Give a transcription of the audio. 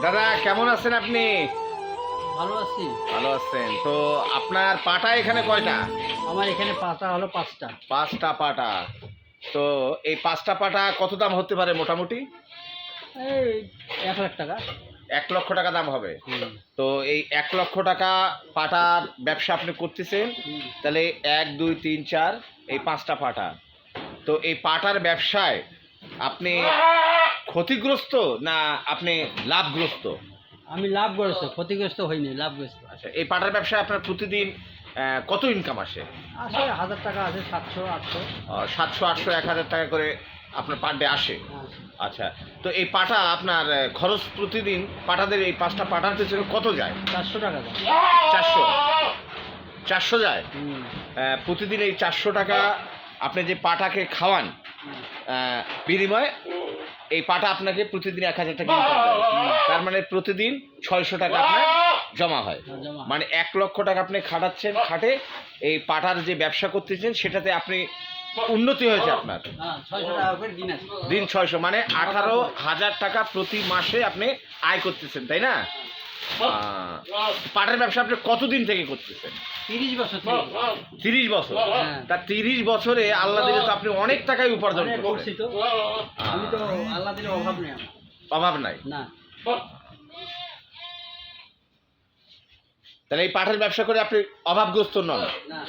দাদা কেমন আছেন আপনি? ভালো আছি। ভালো আছেন। তো আপনার পাটা এখানে কয়টা? আমার এখানে পাটা হলো পাঁচটা। পাঁচটা পাটা। তো এই পাঁচটা পাটা কত দাম হতে পারে মোটামুটি? এই এক লাখ টাকা। এক লক্ষ টাকা দাম হবে। তো এই এক লক্ষ টাকা পাটার ব্যবসা আপনি করতেছেন। তাহলে এক দুই তিন চার এই পাঁচটা পাটা। তো এই পাটার ব্যবসায় আপনি ক্ষতিগ্রস্ত না আপনি লাভগ্রস্ত? আমি লাভগ্রস্ত ক্ষতিগ্রস্ত হইনি লাভগ্রস্ত। আচ্ছা এই পাটার ব্যবসায় আপনার প্রতিদিন কত ইনকাম আসে? আসে হাজার টাকা আছে সাতশো আটশো। সাতশো আটশো এক হাজার টাকা করে আপনার পার ডে আসে। আচ্ছা তো এই পাটা আপনার খরচ প্রতিদিন পাটাদের এই পাঁচটা পাটার পেছনে কত যায়? চারশো টাকা দাম চারশো? চারশো যায়? প্রতিদিন এই চারশো টাকা আপনি যে পাটাকে খাওয়ান বিনিময়ে এই পাটা আপনাকে প্রতিদিন এক হাজার টাকা। তার মানে প্রতিদিন ছয়শো টাকা আপনার জমা হয়। মানে এক লক্ষ টাকা আপনি খাটাচ্ছেন খাটে এই পাটার যে ব্যবসা করতেছেন সেটাতে আপনি উন্নতি হয়েছে আপনার। হ্যাঁ ছয়শো টাকা করে দিন ছয়শো মানে আঠারো হাজার টাকা প্রতি মাসে আপনি আয় করতেছেন তাই না? পাটের ব্যবসা আপনি কতদিন থেকে করতেছেন? তিরিশ বছর তিরিশ বছর? হ্যাঁ। তা তিরিশ বছরে আল্লাহ দিলে তো আপনি অনেক টাকাই উপার্জন করছি করছেন। তো আমি তো আল্লাহ দিলে অভাব নেই অভাব নাই? না। তাহলে এই পাটের ব্যবসা করে আপনি অভাবগ্রস্ত নন? না।